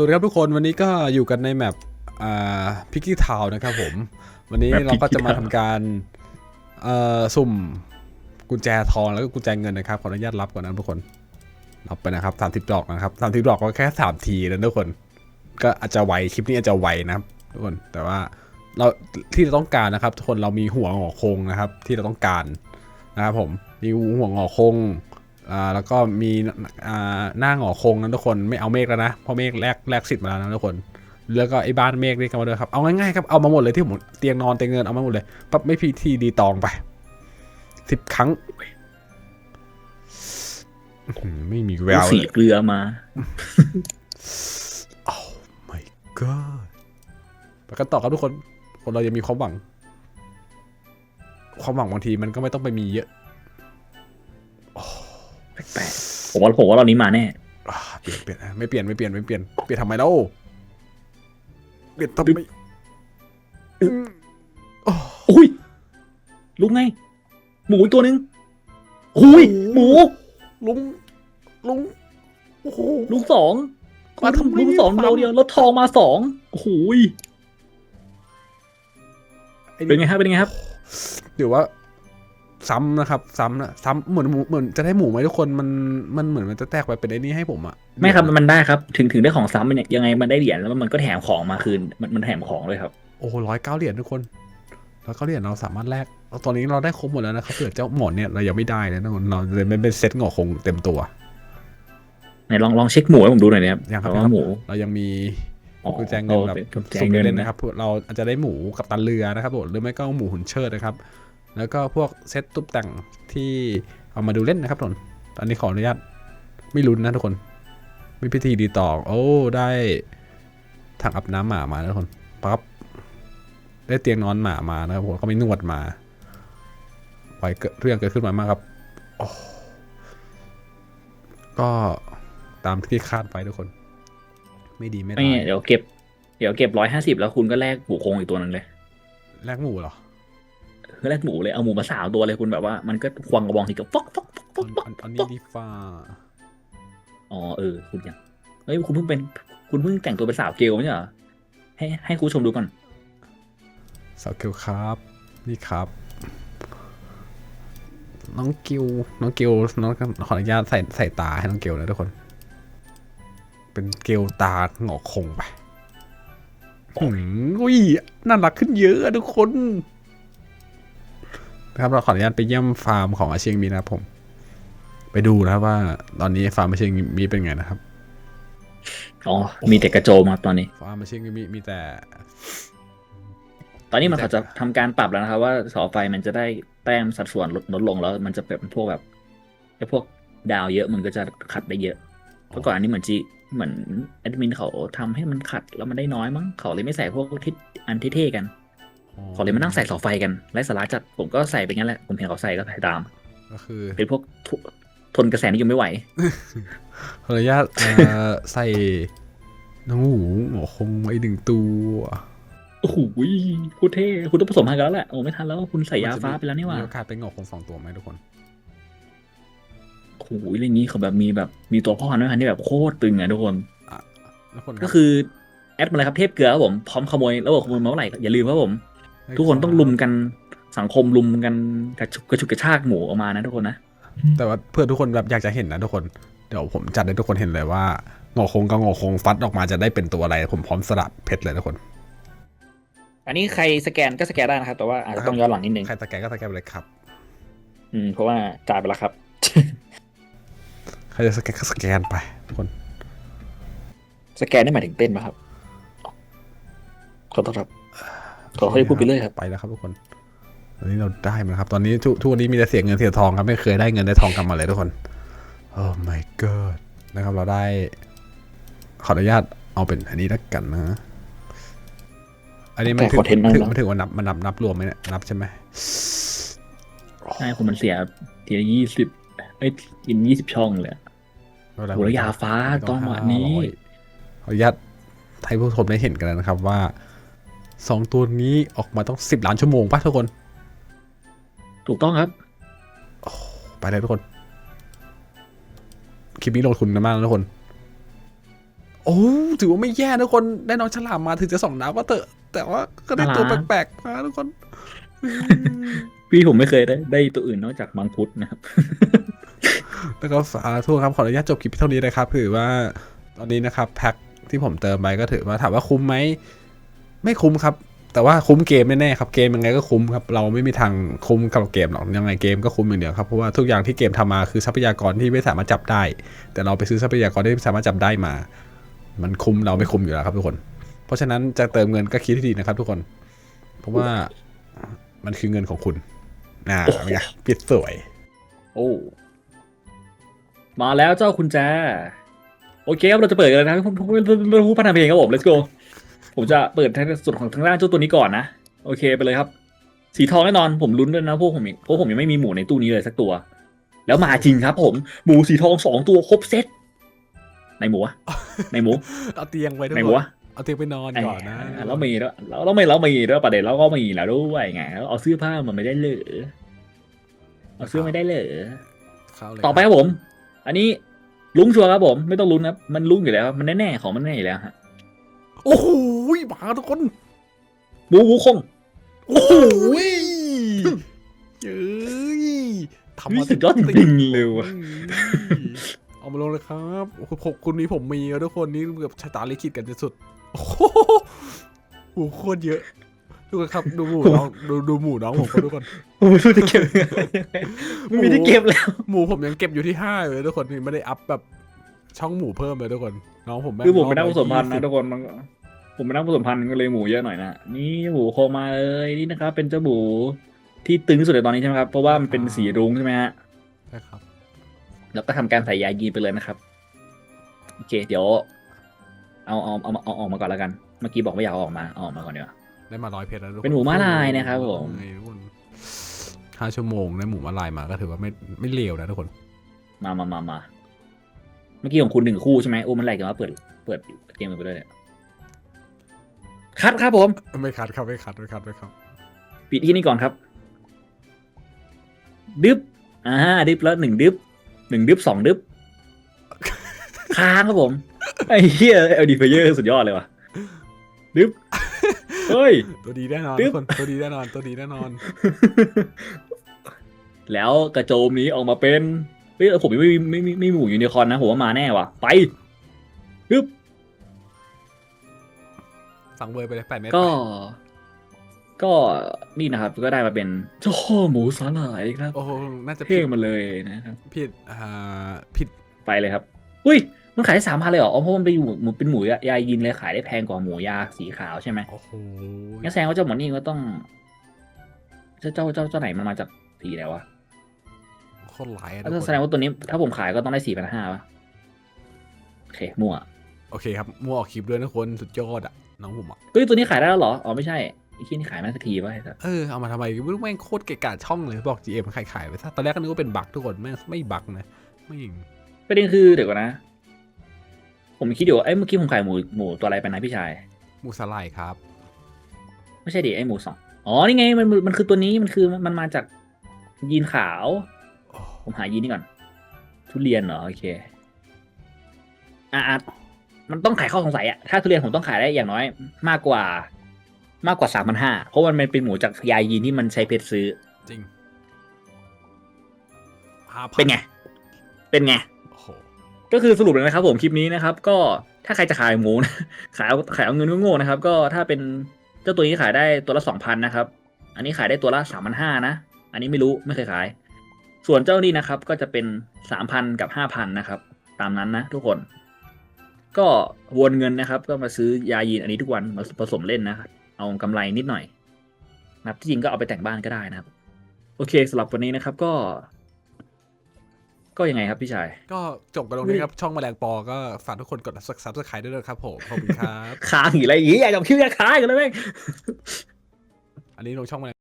สวัสดีครับทุกคนวันนี้ก็อยู่กันในแมปอ่าพิกกี้ทาวนะครับผม วันนี้แมปเราก็จะมา Piggy ทำ Town การเอ่อสุ่มกุญแจทองแล้วก็กุญแจเงินนะครับขออนุญาตรับก่อนนะทุกคนรับไปนะครับสามสิบดอกนะครับสามสิบดอกก็แค่สามทีนะทุกคน ก็อาจจะไวคลิปนี้อาจจะไวนะครับทุกคนแต่ว่าเราที่เราต้องการนะครับ ทุกคนเรามีหัวงอโคงนะครับ ที่เราต้องการนะครับผมมีหัวงอโคง อ่าแล้วก็มีอ่าหน้างอโคงนะทุกคนไม่เอาเมฆแล้วนะเพราะเมฆแลกแลกสิทธิ์มาแล้วนะทุกคนแล้วก็ไอ้บ้านเมฆนี่ก็มาด้วยครับเอาง่ายๆครับเอามาหมดเลยที่ผมเตียงนอนเตียงเงินเอามาหมดเลยปั๊บไม่พีทีดีตองไปสิบครั้งอื้อหือไม่มีแววสีเลยเกลือมา my god ไปกันต่อครับทุกคน คนเรายังมีความหวัง ความหวังบางทีมันก็ไม่ต้องไปมีเยอะ แปลกๆผมว่าผมว่าเรานี้มาแน่อ่าเปลี่ยนเปลี่ยนไม่เปลี่ยนไม่เปลี่ยนไม่เปลี่ยนเปลี่ยนทำไมเล่าเปลี่ยนทำไมอืมโอ้อุ้ยลุงไง หมูอีกตัวหนึ่งอุ้ยหมู ลุงลุงโอ้โหลุงสองมาทำไมลุงสองเนี่ยเราเดียวแล้วทองมาสองโอ้โหยไอ้เป็นไงครับเป็นไงครับเดี๋ยวว่า ซ้ำนะครับ ซ้ำนะซ้ำเหมือนหมูเหมือนจะได้หมูไหมทุกคนมันมันเหมือนมันจะแตกไปเป็นไอ้นี่ให้ผมอะไม่ครับมันได้ครับถึงถึงได้ของซ้ำเนี่ยยังไงมันได้เหรียญแล้วมันก็แถมของมาคืนมันมันแถมของเลยครับ โอ้ร้อยเก้าเหรียญทุกคนร้อยเก้าเหรียญเราสามารถแลกเอาตอนนี้เราได้ครบหมดแล้วนะครับเผื่อเจ้าหมอนเนี่ยเรายังไม่ได้เลยนะทุกคนเราเลยไม่เป็นเซ็ตงอคงเต็มตัวไหนลองลองเช็คหมูให้ผมดูหน่อยนะครับยังครับแต่ว่าหมูเรายังมีอ๋อกุญแจเงินแบบเป็นกุญแจสุ่มเงินเล่นๆนะนะครับพวกเราอาจจะได้หมูกับตันเรือนะครับผมหรือไม่ก็หมูหุ่นเชิดนะครับ แล้วก็พวกเซตตุ๊บแต่งที่เอามาดูเล่นนะครับทุกคนตอนนี้ขออนุญาตไม่ลุ้นนะทุกคนมีพิธีดีต่อ โอ้ ได้ถังอาบน้ำหมามานะทุกคนปั๊บได้เตียงนอนหมามานะครับผมเขาไม่นวดมาไว้เกิดเรื่องเกิดขึ้นมามากครับโอ้ก็ตามที่คาดไปทุกคน ไม่ดีไม่ไม่ร้ายเดี๋ยวเก็บ เดี๋ยวเก็บร้อยห้าสิบแล้วคุณก็แลกหมูโครงอีกตัวหนึงเลย แลกหมูเหรอคือ แรกหมูเลยเอาหมูมาสาวตัวเลยคุณแบบว่ามันก็ควงกระบองทีก็ฟอกฟอกฟอกฟอัอนกอันอันนี้ดีฟ้าอ๋อเออคุณยังเฮ้ยคุณเพิ่งเป็นคุณเพิ่งแต่งตัวเป็นสาวเกลไม่ใช่เหรอให้ให้คุณผู้ชมดูก่อน สาวเกลครับ นี่ครับ น้องกิวน้องเกลน้องขออนุญาตใส่ใส่ตาให้น้องเกลนะทุกคน เป็นเกลตาหงอกคงไปหืมอุ้ยน่ารักขึ้นเยอะอะทุกคนนะ ครับเราขออนุญาตไปเยี่ยมฟาร์มของอาเชียงมีนะครับผม ไปดูนะครับว่า ตอนนี้ฟาร์มอาเชียงมีเป็นไงนะครับอ๋อมีแต่กระโจมครับตอนนี้ ฟาร์มอาเชียงมีมีแต่ ตอนนี้มันเขาจะทำการปรับแล้วนะครับว่าเสาไฟมันจะได้แต้มสัดส่วนลดลดลงแล้ว มันจะเป็นพวกแบบไอ้พวกดาวเยอะมันก็จะขัดได้เยอะเพราะก่อนอันนี้เหมือนจีเหมือนแอดมินเขาทำให้มันขัดแล้วมันได้น้อยมั้งเขาเลยไม่ใส่พวกทิศอันที่เท่กัน เขาเลยมานั่งใส่เสาไฟกันไร้สาระจัดผมก็ใส่ไปงั้นแหละผมเห็นเขาใส่ก็ใส่ตามก็คือ เป็นพวกทุทนกระแสนิยมไม่ไหวขออนุญาตเอ่อใส่น้องหมูหมอคงไว้หนึ่งตัวโอ้โหพูดเท่คุณต้องผสมพันธุ์กันแล้วแหละโอ้ไม่ทันแล้วคุณใส่ยาฟ้าไปแล้วนี่หว่ามีโอกาสเป็นหงอกคงสองตัวไหมทุกคนโอ้โหเรื่องนี้เขาแบบมีแบบมีตัวพ่อด้วยคันที่แบบโคตรตึงอะทุกคนทุกคนก็คือแอดมาเลยครับเทพเกลือครับผมพร้อมขโมยแล้วบอกขโมยมาเมื่อไหร่อย่าลืมครับผม ทุกคนต้องลุมกันสังคมลุมกันกระชุกกระชุกกระชากหมูออกมานะทุกคนนะแต่ว่าเพื่อทุกคนแบบอยากจะเห็นนะทุกคนเดี๋ยวผมจัดให้ทุกคนเห็นเลยว่าหงอกคงกับหงอกคงฟัดออกมาจะได้เป็นตัวอะไร ผมพร้อมสลับเพชรเลยทุกคน อันนี้ใครสแกนก็สแกนได้นะครับ แต่ว่าอาจจะต้องย้อนหลังนิดนึงใครสแกนก็สแกนไปเลยครับ อืมเพราะว่าจ่ายไปแล้วครับใครจะสแกนก็สแกนไปทุกคน สแกนได้หมายถึงเต้นไหมครับขอโทษครับ ขอให้พูดไปเรื่อยครับไปแล้วครับทุกคนตอนนี้เราได้มาแล้วครับ ตอนนี้ทุกทุกวันนี้มีแต่เสียเงินเสียทองครับไม่เคยได้เงินได้ทองกลับมาเลยทุกคนโอ้ my god นะครับเราได้ ขออนุญาตเอาเป็นอันนี้แล้วกันนะอันนี้มันแต่ถึง content นั่นถึงเหรอมันถึงว่านับมันนับนับรวมไหมเนี่ยนับใช่ไหมใช่คุณมันเสียทีละยี่สิบไอ้ยกินยี่สิบช่องเลยอะไม่เป็นไรโหแล้วยาฟ้าไม่ต้องหวะนี้ห้าร้อยขออนุญาตให้ผู้ชมได้เห็นกันแล้วนะครับว่า สองตัวนี้ออกมาต้องสิบล้านชั่วโมงป่ะทุกคน ถูกต้องครับ ไปเลยทุกคน คลิปนี้ลงทุนกันมากนะทุกคนโโอ้ถือว่าไม่แย่นะทุกคนได้น้องฉลามมาถึงจะสองดาวก็เถอะ แต่ว่าก็ได้ตัวแปลกๆมาทุกคน พี่ผมไม่เคยได้ได้ตัวอื่นนอกจากมังคุดนะครับแล้วก็สาธุครับขออนุญาตจบคลิปเท่านี้นะครับถือว่าตอนนี้นะครับแพ็คที่ผมเติมไปก็ถือว่าถามว่าคุ้มไหม ไม่คุ้มครับ แต่ว่าคุ้มเกมแน่ๆครับเกมยังไงก็คุ้มครับเราไม่มีทางคุ้มกับเกมหรอกยังไงเกมก็คุ้มอย่างเดียวครับเพราะว่าทุกอย่างที่เกมทำมาคือทรัพยากรที่ไม่สามารถจับได้ แต่เราไปซื้อทรัพยากรที่สามารถจับได้มา มันคุ้มเราไม่คุ้มอยู่แล้วครับทุกคน เพราะฉะนั้นจะเติมเงินก็คิดให้ดีนะครับ ทุกคน เพราะว่ามันคือเงินของคุณน่าเป็นไงปิดสวย โอ้มาแล้วเจ้าคุณแจ โอเคครับเราจะเปิดกันเลยนะผมผมผมผู้พัฒนาเพลงครับผม let's go ผมจะเปิดทางส่วนของทางด้านเจ้าตัวนี้ก่อนนะ โอเคไปเลยครับ สีทองแน่นอนผมลุ้นด้วยนะพวกผมอีกเพราะผมยังไม่มีหมูในตู้นี้เลยสักตัว แล้วมาจริงครับ ผมหมูสีทองสองตัวครบเซตในหมูอะในหมูเอาเตียงไปทุกในหคมูนอะเอาเตียงไปนอนก่อนนะอ่าแล้วมีแล้วแล้วเราไม่เรามีแล้วประเด็นเราก็มีแล้วด้วยไงแล้วเอาเสื้อผ้ามันไม่ได้เหลือเอาเสื้อไม่ได้เหลือเข้าเลยต่อไปครับผม อันนี้ลุ้งชัวร์ครับผม ไม่ต้องลุ้นครับมันลุ้งอยู่แล้วครับมันแน่ๆของมันแน่อยู่แล้วฮะ โอ้โหมาทุกคนบูบูคงโอ้โหเย้ยทำมาสุดยอดจริงๆเลยว่ะเอามาลงเลยครับโอ้โหผมคุณนี้ผมมีแล้วทุกคนนี่เกือบชะตาลิขิตกันที่สุดโอ้โหโอ้โหโคตรเยอะทุกคนครับดูหมูน้องดูดูหมูน้องผมก็ทุกคนโอ้ไม่รู้จะเก็บยังไงไม่มีที่เก็บแล้ว หมูผมยังเก็บอยู่ที่ห้าอยู่เลยทุกคนนี่ไม่ได้อัพแบบ ช่องหมูเพิ่มเลยทุกคนน้องผมแงคือผมเป็นนักผสมพันธุ์20นะทุกคนมันก็ผมเป็นนักผสมพันธุ์ก็เลยหมูเยอะหน่อยนะนี่หมูโคมาเลยนี่นะครับ เป็นเจ้าหมูที่ตึงที่สุดในตอนนี้ใช่ไหมครับเพราะว่ามันเป็นสีรุ้งใช่ไหมฮะใช่ครับแล้วก็ทำการใส่ยายีนไปเลยนะครับโอเค เดี๋ยว เอาเอาเอาเอาเอาออกมาก่อนแล้วกัน เมื่อกี้บอกว่าอยากเอาออกมาเอาออกมาก่อนเดี๋ยวาได้มาร้อยเพชรแล้วทุกคนเป็นหมูม้าลายนะครับผมเฮ้ยทุกคนห้าชั่วโมงได้หมูม้าลายมาก็ถือว่าไม่ไม่เลวนะทุกคน มามามามา เมื่อกี้ของคุณหนึ่งคู่ใช่ไหมโอ้มันไหลกันว่าเปิดเปิดเกมไปด้วยเนี่ยคัดครับผม ไม่คัดครับไม่คัดไม่คัดไม่คัดปิดที่นี่ก่อนครับ ดึบอ่าดึบแล้วหนึ่งดึบหนึ่งดึบสองดึบค้างครับผม ไอ้เหี้ยเอลดีเพเยอร์สุดยอดเลยว่ะดึบเฮ้ย ตัวดีแน่นอนตึ๊ทุบกคนตัวดีแน่นอนตัวดีแน่นอน แล้วกระโจมนี้ออกมาเป็น เฮ้ยผมยังไม่มีไม่มีไม่มีหมูยูนิคอร์นนะผมว่ามาแน่ว่ะ ไปดึบสั่งเบอร์ไปเลยแปดเมตรก็ ก็นี่นะครับ ก็ได้มาเป็นเจ้าข้อหมูสาหร่ายครับโอ้โหน่าจะเท่ผิดมาเลยนะครับ ผิดอ่าผิดไปเลยครับ อุ้ย มันขายได้สามพันเลยเหรอ อ๋อ เพราะมันเป็นหมูหมูเป็นหมูยายินเลยขายได้แพงกว่าหมูยาสีขาวใช่ไหมโอ้โหงั้นแสดงว่าเจ้าหมอนี่ก็ต้อง เจ้าเจ้าเจ้าเจ้าไหนมันมาจากสีอะไรวะโคตรหลายอะถ้าทุกคแสดงนว่าตัวนี้ถ้าผมขายก็ต้องได้สี่พันห้าปะโอเคมั่วโอเคครับมั่วออกคลิปด้วยนะคนสุดยอดอะน้องผมอะเฮ้ยตัวนี้ขายได้แล้วเหรออ๋อไม่ใช่ไอ้ที่นี่ขายมาสักทีป่ะไอ้สัสเออเอามาทำไมไม่รู้แม่งโคตรเกะกะช่องเลยบอก GM ขายขายๆไปซะตอนแรกก็นึกว่าเป็นบั๊กทุกคนแม่งไม่บั๊กนะไม่ยิงประเด็นคือเดี๋ยวก่อนนะ ผมคิดอยู่ว่าเอ้ยเมื่อกี้ผมขายหมูหมูตัวอะไรไปนะพี่ชายหมูสไลด์ครับ ไม่ใช่ดิไอ้หมูสองอ๋อนี่ไงมันมันมันคือตัวนี้มันคือมันมาจากยีนขาวโอ้ ผมหายีนนี่ก่อน ทุเรียนเหรอ โอเคอะอะมันต้องขายข้อสงสัยอะถ้าทุเรียนผมต้องขายได้อย่างน้อย มากกว่า มากกว่าสามพันห้าเพราะมันเป็นหมูจากยายีนที่มันใช้เพชรซื้อ จริง5,000เป็นไง เป็นไงโอ้โหก็คือสรุปเลยนะครับ ผมคลิปนี้นะครับ ก็ถ้าใครจะขายหมูนะขายเอาขายเอาเงินโง่ๆนะครับ ก็ถ้าเป็นเจ้าตัวนี้ขายได้ตัวละสองพันนะครับ อันนี้ขายได้ตัวละสามพันห้านะ อันนี้ไม่รู้ไม่เคยขาย ส่วนเจ้านี้นะครับก็จะเป็นสามพันกับห้าพันนะครับ ตามนั้นนะทุกคน ก็วนเงินนะครับ ก็มาซื้อยายีนอันนี้ทุกวันมาผสมเล่นนะครับเอากำไรนิดหน่อยนะครับที่จริงก็เอาไปแต่งบ้านก็ได้นะครับ โอเคสำหรับวันนี้นะครับก็ ก็ยังไงครับพี่ชาย ก็จบกันตรงนี้ครับช่องแมลงปอก็ฝากทุกคนกด subscribe ด้วยนะครับผมขอบคุณครับค้างอีกอะไรอย่างงี้อยากกับคิวอยากค้างกันเลยแม่งอันนี้ลงช่องแมลง